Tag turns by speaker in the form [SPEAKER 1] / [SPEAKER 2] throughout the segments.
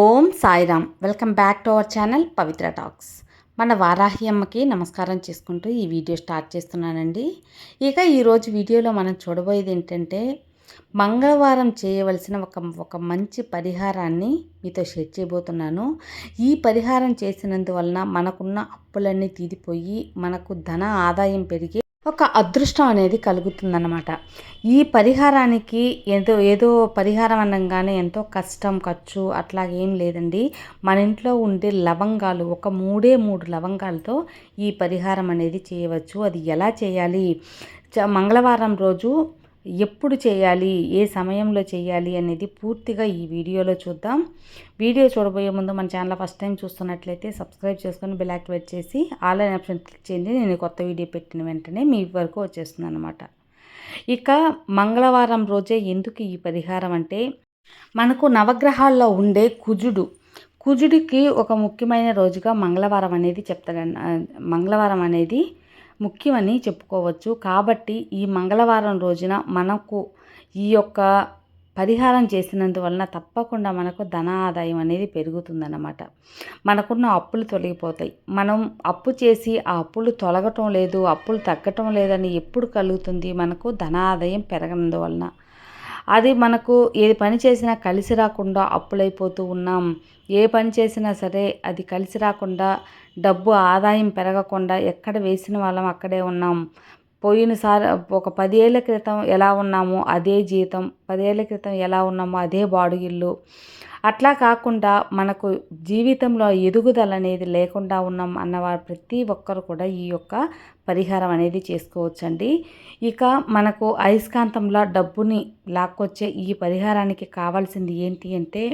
[SPEAKER 1] Om Sairam. Welcome back to our channel Pavitra talks. మన వారాహి అమ్మకి నమస్కారం చేసుకుంటూ ఈ వీడియో స్టార్ట్ చేస్తున్నానండి. ఇక ఈరోజు వీడియోలో మనం చూడబోయేది ఏంటంటే మంగళవారం చేయవలసిన ఒక ఒక మంచి పరిహారాన్ని మీతో షేర్ చేయబోతున్నాను. ఈ పరిహారం చేసినందువలన మనకున్న అప్పులన్నీ తీరిపోయి మనకు ధన ఆదాయం పెరిగి ఒక అదృష్టం అనేది కలుగుతుందన్నమాట. ఈ పరిహారానికి ఏదో ఏదో పరిహారం అనగానే ఎంతో కష్టం ఖర్చు అట్లాగేం లేదండి. మన ఇంట్లో ఉండే లవంగాలు ఒక మూడే మూడు లవంగాలతో ఈ పరిహారం అనేది చేయవచ్చు. అది ఎలా చేయాలి? మంగళవారం రోజు ఎప్పుడు చేయాలి ఏ సమయంలో చేయాలి అనేది పూర్తిగా ఈ వీడియోలో చూద్దాం. వీడియో చూడబోయే ముందు మన ఛానల్ ఫస్ట్ టైం చూస్తున్నట్లయితే సబ్స్క్రైబ్ చేసుకొని బిల్ యాక్టివేట్ చేసి ఆన్లైన్ ఆప్షన్ క్లిక్ చేయండి. నేను కొత్త వీడియో పెట్టిన వెంటనే మీ వరకు వచ్చేస్తుంది అనమాట ఇక మంగళవారం రోజే ఎందుకు ఈ పరిహారం అంటే మనకు నవగ్రహాల్లో ఉండే కుజుడు కుజుడికి ఒక ముఖ్యమైన రోజుగా మంగళవారం అనేది చెప్తాడు మంగళవారం అనేది ముఖ్యమని చెప్పుకోవచ్చు. కాబట్టి ఈ మంగళవారం రోజున మనకు ఈ యొక్క పరిహారం చేసినందువలన తప్పకుండా మనకు ధన ఆదాయం అనేది పెరుగుతుందన్నమాట. మనకున్న అప్పులు తొలగిపోతాయి. మనం అప్పు చేసి ఆ అప్పులు తొలగటం లేదు అప్పులు తగ్గటం లేదని ఎప్పుడు కలుగుతుంది? మనకు ధన ఆదాయం పెరగనందువలన అది మనకు ఏది పని చేసినా కలిసి రాకుండా అప్పులైపోతూ ఉన్నాం. ఏ పని చేసినా సరే అది కలిసి రాకుండా డబ్బు ఆదాయం పెరగకుండా ఎక్కడ వేసిన వాళ్ళం అక్కడే ఉన్నాం. పోయినసారి ఒక పదేళ్ళ క్రితం ఎలా ఉన్నామో అదే జీతం పదేళ్ళ క్రితం ఎలా ఉన్నామో అదే బాడుగిల్లు. అట్లా కాకుండా మనకు జీవితంలో ఎదుగుదల అనేది లేకుండా ఉన్నాం అన్నవారు ప్రతి ఒక్కరు కూడా ఈ యొక్క పరిహారం అనేది చేసుకోవచ్చండి. ఇక మనకు అయస్కాంతంలో డబ్బుని లాక్కొచ్చే ఈ పరిహారానికి కావాల్సింది ఏంటి అంటే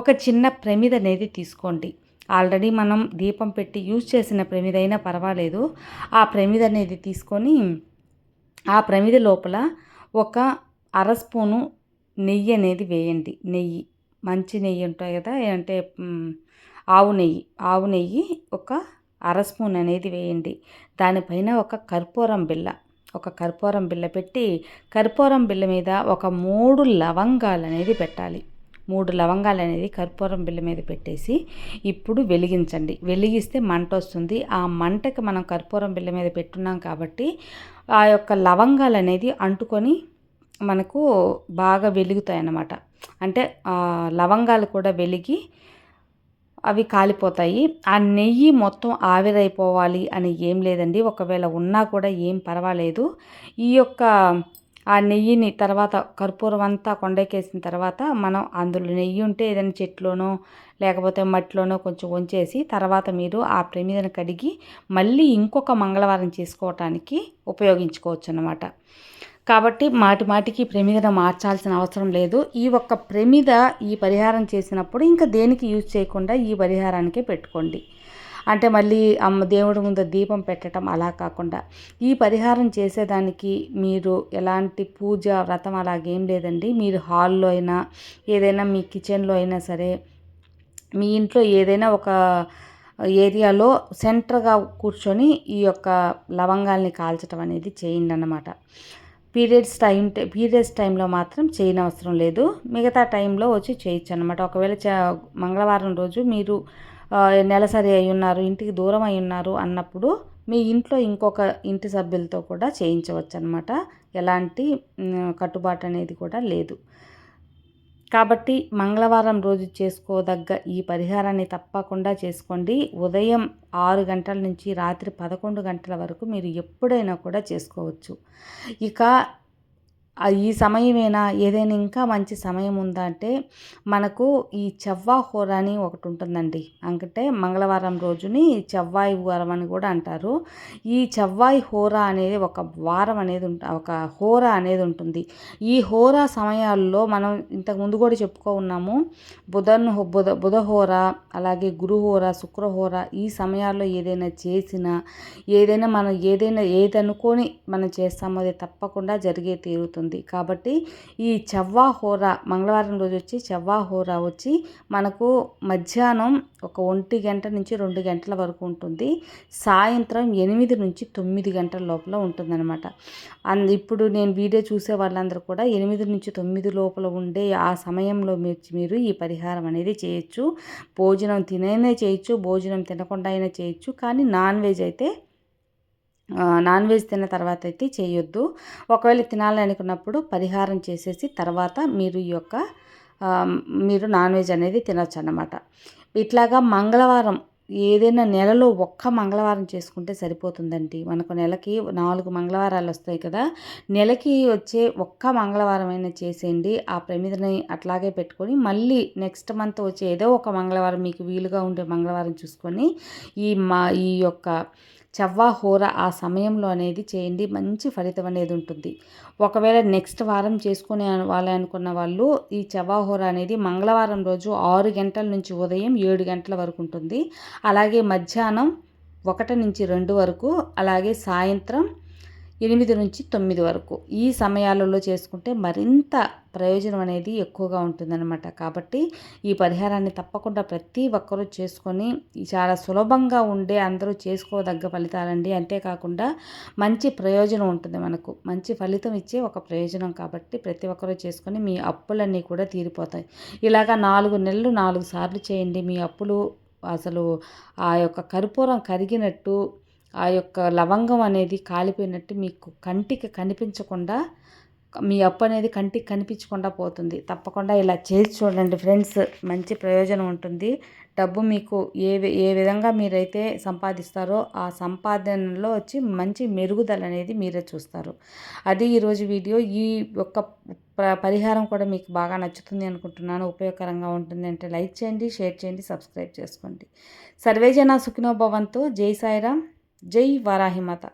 [SPEAKER 1] ఒక చిన్న ప్రమిద అనేది తీసుకోండి. ఆల్రెడీ మనం దీపం పెట్టి యూజ్ చేసిన ప్రమిదైనా పర్వాలేదు. ఆ ప్రమిద అనేది తీసుకొని ఆ ప్రమిద లోపల ఒక అర స్పూను నెయ్యి అనేది వేయండి. నెయ్యి మంచి నెయ్యి ఉంటాయి కదా అంటే ఆవు నెయ్యి ఆవు నెయ్యి ఒక అర స్పూన్ అనేది వేయండి. దానిపైన ఒక కర్పూరం బిల్ల ఒక కర్పూరం బిల్ల పెట్టి కర్పూరం బిల్ల మీద ఒక మూడు లవంగాలు అనేది పెట్టాలి. మూడు లవంగాలు అనేది కర్పూరం బిల్ల మీద పెట్టేసి ఇప్పుడు వెలిగించండి. వెలిగిస్తే మంట వస్తుంది. ఆ మంటకి మనం కర్పూరం బిల్ల మీద పెట్టున్నాం కాబట్టి ఆ యొక్క లవంగాలు అనేది అంటుకొని మనకు బాగా వెలుగుతాయి అన్నమాట అంటే లవంగాలు కూడా వెలిగి అవి కాలిపోతాయి. ఆ నెయ్యి మొత్తం ఆవిరైపోవాలి అని ఏం లేదండి. ఒకవేళ ఉన్నా కూడా ఏం పర్వాలేదు. ఈ యొక్క ఆ నెయ్యిని తర్వాత కర్పూరం అంతా కొండకేసిన తర్వాత మనం అందులో నెయ్యి ఉంటే ఏదైనా చెట్లోనో లేకపోతే మట్టిలోనో కొంచెం ఉంచేసి తర్వాత మీరు ఆ ప్రమిదను కడిగి మళ్ళీ ఇంకొక మంగళవారం చేసుకోవటానికి ఉపయోగించుకోవచ్చు అన్నమాట కాబట్టి మాటి మాటికి ప్రమిదను మార్చాల్సిన అవసరం లేదు. ఈ ఒక్క ప్రమిద ఈ పరిహారం చేసినప్పుడు ఇంకా దేనికి యూజ్ చేయకుండా ఈ పరిహారానికే పెట్టుకోండి. అంటే మళ్ళీ అమ్మ దేవుడి ముందు దీపం పెట్టడం అలా కాకుండా ఈ పరిహారం చేసేదానికి మీరు ఎలాంటి పూజ వ్రతం అలాగేం లేదండి. మీరు హాల్లో అయినా ఏదైనా మీ కిచెన్లో అయినా సరే మీ ఇంట్లో ఏదైనా ఒక ఏరియాలో సెంటర్గా కూర్చొని ఈ యొక్క లవంగాల్ని కాల్చడం అనేది చేయండి అన్నమాట. పీరియడ్స్ టైం పీరియడ్స్ టైంలో మాత్రం చేయనవసరం లేదు. మిగతా టైంలో వచ్చి చేయొచ్చు అనమాట ఒకవేళ మంగళవారం రోజు మీరు నెలసరి అయి ఉన్నారు ఇంటికి దూరం అయి ఉన్నారు అన్నప్పుడు మీ ఇంట్లో ఇంకొక ఇంటి సభ్యులతో కూడా చేయించవచ్చు అనమాట ఎలాంటి కట్టుబాటు అనేది కూడా లేదు. కాబట్టి మంగళవారం రోజు చేసుకోదగ్గ ఈ పరిహారాన్ని తప్పకుండా చేసుకోండి. ఉదయం ఆరు గంటల నుంచి రాత్రి పదకొండు గంటల వరకు మీరు ఎప్పుడైనా కూడా చేసుకోవచ్చు. ఇక ఈ సమయమేనా? ఏదైనా ఇంకా మంచి సమయం ఉందా అంటే మనకు ఈ చెవ్వా హోర అని ఒకటి ఉంటుందండి. అంటే మంగళవారం రోజుని చెవ్వాయి వారం అని కూడా అంటారు. ఈ చెవ్వాయి హోర అనేది ఒక వారం అనేది ఒక హోర అనేది ఉంటుంది. ఈ హోర సమయాల్లో మనం ఇంతకు ముందు కూడా చెప్పుకో ఉన్నాము బుధన్ బుధ బుధహోర అలాగే గురుహోర శుక్రహోర ఈ సమయాల్లో ఏదైనా చేసినా ఏదైనా మనం ఏదైనా ఏదనుకొని మనం చేస్తామో అది తప్పకుండా జరిగే తీరుతుంది. ఉంటుంది కాబట్టి ఈ చెవ్వా హోర మంగళవారం రోజు వచ్చి చెవ్వా హోర వచ్చి మనకు మధ్యాహ్నం ఒక ఒంటి గంట నుంచి రెండు గంటల వరకు ఉంటుంది. సాయంత్రం ఎనిమిది నుంచి తొమ్మిది గంటల లోపల ఉంటుందన్నమాట. అండ్ ఇప్పుడు నేను వీడియో చూసే వాళ్ళందరూ కూడా ఎనిమిది నుంచి తొమ్మిది లోపల ఉండే ఆ సమయంలో మీరు మీరు ఈ పరిహారం అనేది చేయొచ్చు. భోజనం తినైనా చేయొచ్చు భోజనం తినకుండా అయినా చేయొచ్చు. కానీ నాన్ వెజ్ అయితే నాన్ వెజ్ తిన్న తర్వాత అయితే చేయొద్దు. ఒకవేళ తినాలని అనుకున్నప్పుడు పరిహారం చేసేసి తర్వాత మీరు ఈ యొక్క మీరు నాన్ వెజ్ అనేది తినొచ్చు అన్నమాట ఇట్లాగా మంగళవారం ఏదైనా నెలలో ఒక్క మంగళవారం చేసుకుంటే సరిపోతుందండి. మనకు నెలకి నాలుగు మంగళవారాలు వస్తాయి కదా. నెలకి వచ్చే ఒక్క మంగళవారం అయినా చేసేయండి. ఆ ప్రమిదని అట్లాగే పెట్టుకొని మళ్ళీ నెక్స్ట్ మంత్ వచ్చే ఏదో ఒక మంగళవారం మీకు వీలుగా ఉండే మంగళవారం చూసుకొని ఈ మా ఈ యొక్క చవ్వా హోర ఆ సమయంలో అనేది చేయండి మంచి ఫలితం అనేది ఉంటుంది. ఒకవేళ నెక్స్ట్ వారం చేసుకునే వాళ్ళు అనుకున్న వాళ్ళు ఈ చవ్వా హోర అనేది మంగళవారం రోజు ఆరు గంటల నుంచి ఉదయం ఏడు గంటల వరకు ఉంటుంది. అలాగే మధ్యాహ్నం ఒకటి నుంచి రెండు వరకు అలాగే సాయంత్రం ఎనిమిది నుంచి తొమ్మిది వరకు. ఈ సమయాలలో చేసుకుంటే మరింత ప్రయోజనం అనేది ఎక్కువగా ఉంటుందన్నమాట. కాబట్టి ఈ పరిహారాన్ని తప్పకుండా ప్రతి ఒక్కరూ చేసుకొని చాలా సులభంగా ఉండే అందరూ చేసుకోదగ్గ ఫలితాలండి. అంతేకాకుండా మంచి ప్రయోజనం ఉంటుంది మనకు. మంచి ఫలితం ఇచ్చే ఒక ప్రయోజనం కాబట్టి ప్రతి ఒక్కరూ చేసుకొని మీ అప్పులన్నీ కూడా తీరిపోతాయి. ఇలాగా నాలుగు నెలలు నాలుగు సార్లు చేయండి. మీ అప్పులు అసలు ఆ యొక్క కర్పూరం కరిగినట్టు ఆ యొక్క లవంగం అనేది కాలిపోయినట్టు మీకు కంటికి కనిపించకుండా మీ అప్పు అనేది కంటికి కనిపించకుండా పోతుంది. తప్పకుండా ఇలా చేసి చూడండి ఫ్రెండ్స్ మంచి ప్రయోజనం ఉంటుంది. డబ్బు మీకు ఏ ఏ విధంగా మీరైతే సంపాదిస్తారో ఆ సంపాదనలో వచ్చి మంచి మెరుగుదల అనేది మీరే చూస్తారు. అది ఈరోజు వీడియో. ఈ యొక్క పరిహారం కూడా మీకు బాగా నచ్చుతుంది అనుకుంటున్నాను. ఉపయోగకరంగా ఉంటుంది అంటే లైక్ చేయండి షేర్ చేయండి సబ్స్క్రైబ్ చేసుకోండి. సర్వేజన సుఖినోభవంతో జై సాయిరామ్. జై వారాహిమాత